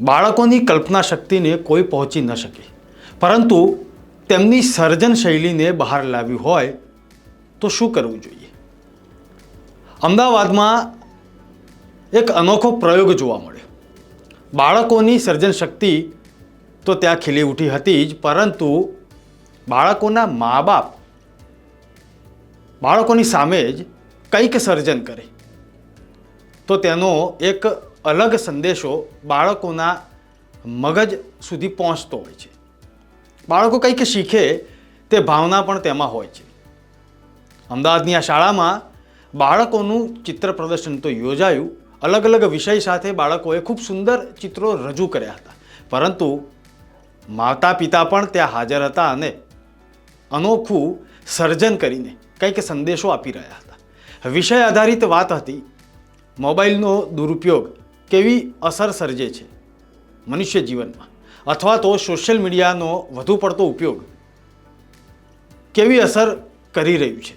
બાળકોની કલ્પના શક્તિને કોઈ પહોંચી ન શકે. પરંતુ તેમની સર્જન શૈલીને બહાર લાવવી હોય તો શું કરવું જોઈએ? અમદાવાદમાં એક અનોખો પ્રયોગ જોવા મળ્યો. બાળકોની સર્જન શક્તિ તો ત્યાં ખીલી ઉઠી હતી જ, પરંતુ બાળકોના મા બાપ બાળકોની સામે જ કંઈક સર્જન કરે. તો તેનો એક અલગ સંદેશો બાળકોના મગજ સુધી પહોંચતો હોય છે. બાળકો કંઈક શીખે તે ભાવના પણ તેમાં હોય છે. અમદાવાદની આ શાળામાં બાળકોનું ચિત્ર પ્રદર્શન તો યોજાયું. અલગ અલગ વિષય સાથે બાળકોએ ખૂબ સુંદર ચિત્રો રજૂ કર્યા હતા. પરંતુ માતા પિતા પણ ત્યાં હાજર હતા અને અનોખું સર્જન કરીને કંઈક સંદેશો આપી રહ્યા હતા. વિષય આધારિત વાત હતી. મોબાઈલનો દુરુપયોગ કેવી અસર સર્જે છે મનુષ્ય જીવનમાં? અથવા તો સોશિયલ મીડિયાનો વધુ પડતો ઉપયોગ કેવી અસર કરી રહ્યું છે?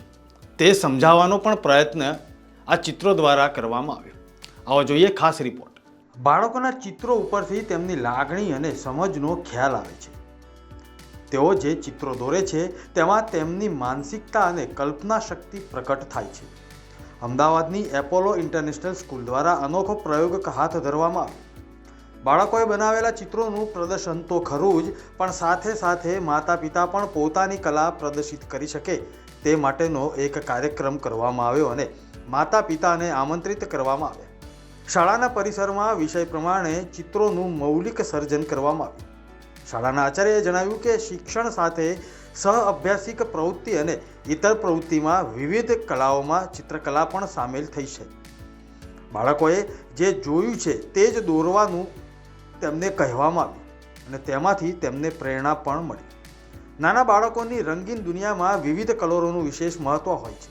તે સમજાવવાનો પણ પ્રયત્ન આ ચિત્રો દ્વારા કરવામાં આવ્યો. આવો જોઈએ ખાસ રિપોર્ટ બાળકોના ચિત્રો ઉપરથી તેમની લાગણી અને સમજનો ખ્યાલ આવે છે. તેઓ જે ચિત્રો દોરે છે, તેમાં તેમની માનસિકતા અને કલ્પના શક્તિ પ્રકટ થાય છે. અમદાવાદની એપોલો ઇન્ટરનેશનલ સ્કૂલ દ્વારા અનોખો પ્રયોગ હાથ ધરવામાં આવ્યો. બાળકોએ બનાવેલા ચિત્રોનું પ્રદર્શન તો ખરું જ, પણ સાથે સાથે માતા પિતા પણ પોતાની કલા પ્રદર્શિત કરી શકે તે માટેનો એક કાર્યક્રમ કરવામાં આવ્યો અને માતા પિતાને આમંત્રિત કરવામાં આવ્યા. શાળાના પરિસરમાં વિષય પ્રમાણે ચિત્રોનું મૌલિક સર્જન કરવામાં આવ્યું. શાળાના આચાર્યએ જણાવ્યું કે શિક્ષણ સાથે સહ અભ્યાસિક પ્રવૃત્તિ અને ઇતર પ્રવૃત્તિમાં વિવિધ કલાઓમાં ચિત્રકલા પણ સામેલ થઈ છે. બાળકોએ જે જોયું છે તે જ દોરવાનું તેમને કહેવામાં આવ્યું અને તેમાંથી તેમને પ્રેરણા પણ મળી. નાના બાળકોની રંગીન દુનિયામાં વિવિધ કલરોનું વિશેષ મહત્ત્વ હોય છે.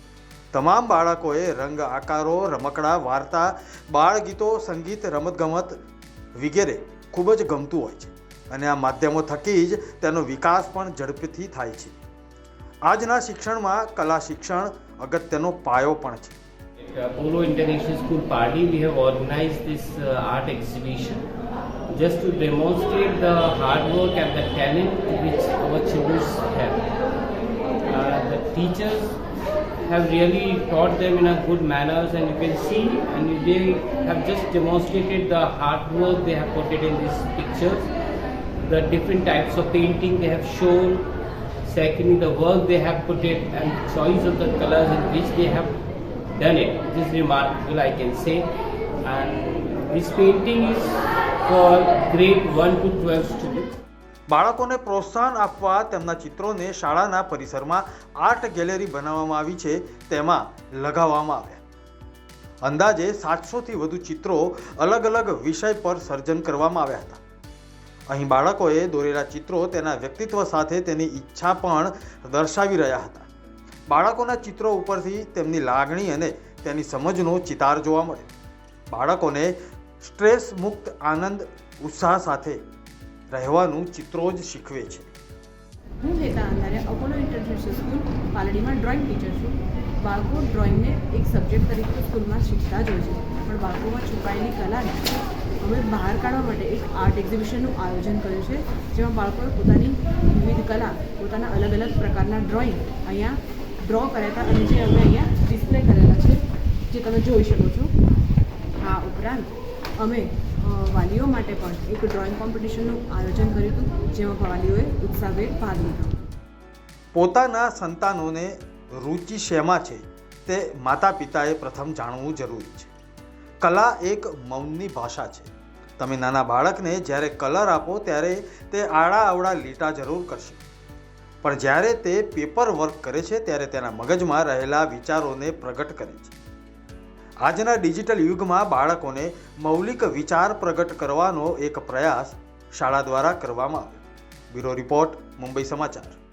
તમામ બાળકોએ રંગ, આકારો, રમકડા, વાર્તા, બાળગીતો, સંગીત, રમતગમત વગેરે ખૂબ જ ગમતું હોય છે અને આ માધ્યમો થકી જ તેનો વિકાસ પણ ઝડપથી થાય છે. આજના શિક્ષણમાં કલા શિક્ષણ અગત્યનો પાયો પણ છે At Apollo International School Party, we have organized this uh, art exhibition just to demonstrate the hard work and the talent which our children have. Uh, the teachers have really taught them in a good manners, and you can see, and they have just demonstrated the hard work they have put it in these pictures, the different types of painting they have shown. Secondly, the work they have put it and choice of the colors in which they have done it. It is remarkable, I can say. And this painting is for grade 1 to 12 students. બાળકોને પ્રોત્સાહન આપવા તેમના ચિત્રોને શાળાના પરિસરમાં art gallery બનાવવામાં આવી છે તેમાં લગાવવામાં આવ્યા અંદાજે સાતસોથી વધુ ચિત્રો અલગ અલગ વિષય પર સર્જન કરવામાં આવ્યા હતા અહીં બાળકોએ દોરેલા ચિત્રો તેના વ્યક્તિત્વ સાથે તેની ઈચ્છા પણ દર્શાવી રહ્યા હતા. બાળકોના ચિત્રો ઉપરથી તેમની લાગણી અને તેની સમજનો ચિતાર જોવા મળ્યો બાળકોને સ્ટ્રેસ મુક્ત આનંદ ઉત્સાહ સાથે રહેવાનું ચિત્રો જ શીખવે છે. હું Heta Andhare Apollo international school, પાલડીમાં drawing teacher છું. બાળકો ડ્રોઈંગને એક સબ્જેક્ટ તરીકે સ્કૂલમાં શીખતા જ હોય છે, પણ બાળકોમાં છુપાયેલી કલાને અમે બહાર કાઢવા માટે એક આર્ટ એક્ઝિબિશનનું આયોજન કર્યું છે, જેમાં બાળકોએ પોતાની વિવિધ કલા, પોતાના અલગ અલગ પ્રકારના ડ્રોઈંગ અહીંયા ડ્રો કર્યા હતા અને જે અમે અહીંયા ડિસ્પ્લે કરેલા છે, જે તમે જોઈ શકો છો. આ ઉપરાંત અમે વાલીઓ માટે પણ એક ડ્રોઈંગ કોમ્પિટિશનનું આયોજન કર્યું હતું, જેમાં વાલીઓએ ઉત્સાહભેર ભાગ લીધો. પોતાના સંતાનોને રુચિ શેમાં છે તે માતા પિતાએ પ્રથમ જાણવું જરૂરી છે. કલા એક મૌનની ભાષા છે. તમે નાના બાળકને જ્યારે કલર આપો ત્યારે તે આડા અવળા લીટા જરૂર કરશે. પણ જ્યારે તે પેપર વર્ક કરે છે ત્યારે તેના મગજમાં રહેલા વિચારોને પ્રગટ કરે છે. આજના ડિજિટલ યુગમાં બાળકોને મૌલિક વિચાર પ્રગટ કરવાનો એક પ્રયાસ શાળા દ્વારા કરવામાં આવ્યો. બ્યુરો રિપોર્ટ, મુંબઈ સમાચાર.